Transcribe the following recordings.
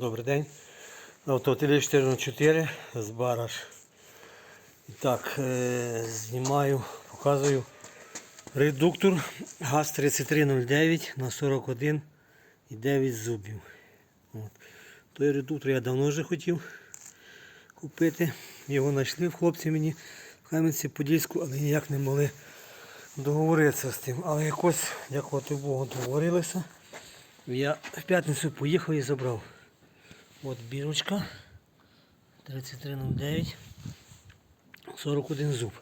Добрий день. Автомобіль 404 з Бараш. І так, е, знімаю, показую редуктор ГАЗ-3309 на 41,9 зубів. От. Той редуктор я давно вже хотів купити. Його знайшли в хлопці мені в Кам'янці-Подільську, але ніяк не могли договоритися з тим. Але якось, дякувати Богу, договорилися. Я в п'ятницю поїхав і забрав. От бірочка 3309 41 зуб.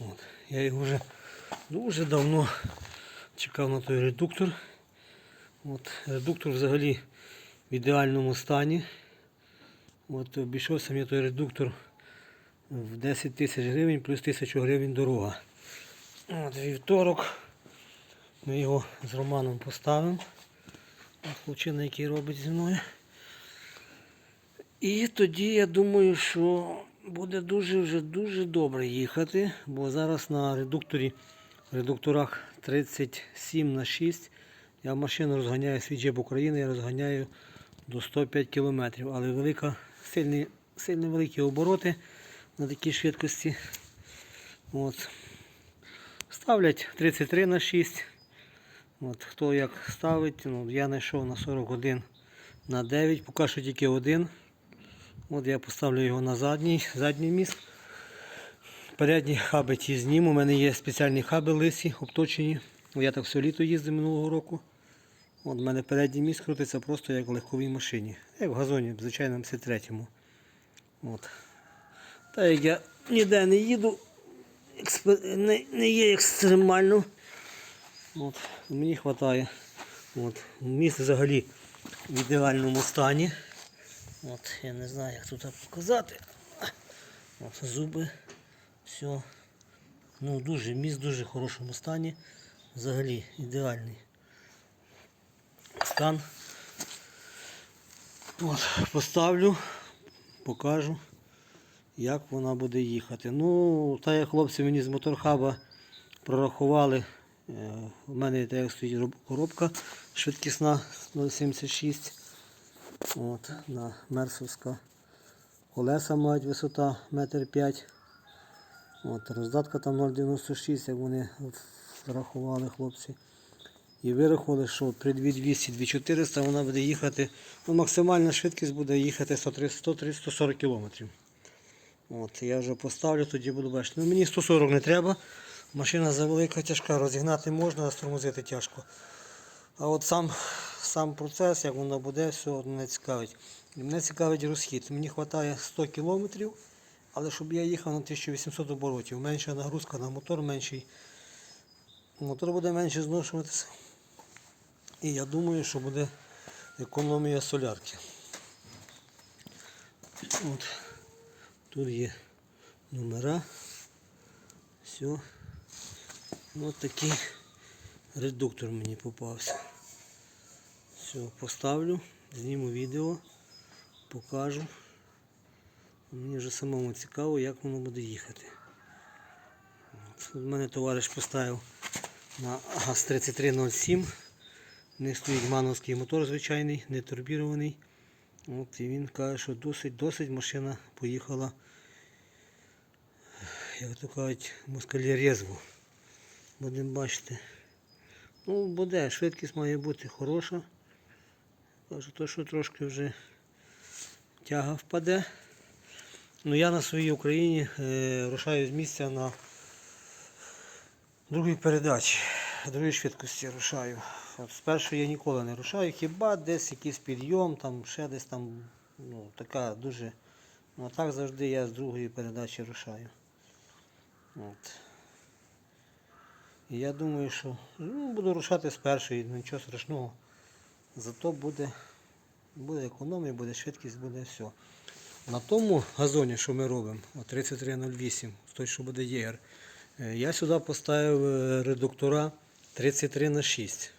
От. Я його вже дуже давно чекав на той редуктор. От. Редуктор взагалі в ідеальному стані. От обійшовся мені той редуктор в 10 тисяч гривень плюс 1000 гривень дорога. От вівторок ми його з Романом поставимо. Хлопчина, який робить зі мною. І тоді я думаю, що буде дуже вже дуже добре їхати, бо зараз на редукторі, редукторах 37 на 6 я машину розганяю свій джеб України, я розганяю до 105 км, але велика, сильні, сильні великі обороти на такій швидкості. От. Ставлять 33 на 6. От, хто як ставить, ну, я знайшов на 41 на 9, поки що тільки один. От я поставлю його на задній, задній міст. Передні хаби ті зніму. У мене є спеціальні хаби лисі, обточені. Я так все літо їздив минулого року. От у мене передній міст крутиться просто як в легковій машині. Як в газоні, в звичайному С3. От. Та як я ніде не їду, не, не є екстремально. От, мені вистачає. Міст взагалі в ідеальному стані. От, я не знаю, як тут показати. От, зуби, все. Ну, дуже, міст дуже хорошому стані. Взагалі ідеальний стан. От, поставлю, покажу, як вона буде їхати. Ну, та як хлопці мені з моторхаба прорахували. е, У мене так стоїть коробка швидкісна 0,76. От, на мерсовська. Колеса мають висота 1,5 м. Роздатка там 0,96, як вони врахували хлопці. І вирахували, що при 2200-2400 вона буде їхати, ну максимальна швидкість буде їхати 130-140 км. От, я вже поставлю, тоді буду бачити. Ну, мені 140 не треба. Машина завелика, тяжка, розігнати можна, а стормозити тяжко. А от сам, сам процес, як воно буде, все мене цікавить. І мене цікавить розхід. Мені вистачає 100 км, але щоб я їхав на 1800 оборотів. Менша нагрузка на мотор, менший. Мотор буде менше зношуватися. І я думаю, що буде економія солярки. От. Тут є номера. Все. Ось такий редуктор мені попався. Все, поставлю, зніму відео, покажу. Мені вже самому цікаво, як воно буде їхати. У мене товариш поставив на ГАЗ-3307. У них стоїть мановський мотор звичайний, не турбірований. От, і він каже, що досить, досить машина поїхала, як то кажуть, москалі резво. Будемо бачити. Ну, буде, швидкість має бути хороша. Кажу, то, що трошки вже тяга впаде. Ну я на своїй Україні е, рушаю з місця на другій передачі, другій швидкості рушаю. От з першої я ніколи не рушаю, хіба десь якийсь підйом, там ще десь там, ну, така дуже. Ну а так завжди я з другої передачі рушаю. От. Я думаю, що ну, буду рушати з першої, нічого страшного. Зато буде, буде економія, буде швидкість, буде все. На тому газоні, що ми робимо, от 3308, той, що буде ЄР, е, я сюди поставив е, редуктора 33 на 6.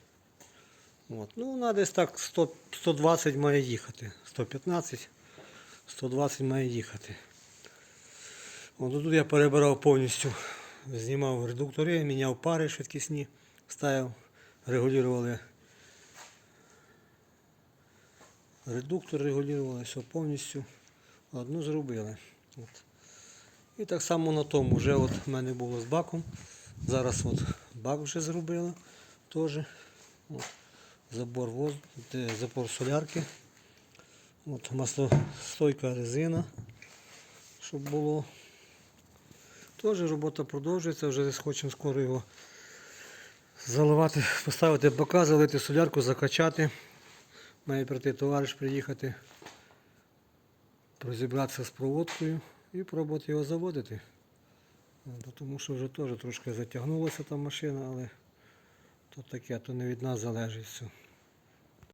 От. Ну, вона десь так 100, 120 має їхати. 115, 120 має їхати. От тут я перебирав повністю, знімав редуктори, міняв пари швидкісні, ставив, регулювали Редуктор регулювали, все повністю. Одну зробили. От. І так само на тому вже от в мене було з баком. Зараз от бак вже зробили теж. От. Забор воз... де забор солярки. От маслостойка резина, щоб було. Теж робота продовжується, вже хочемо скоро його заливати, поставити бока, залити солярку, закачати. Має прийти товариш приїхати, розібратися з проводкою і пробувати його заводити. Тому що вже теж трошки затягнулася та машина, але то таке, то не від нас залежить все.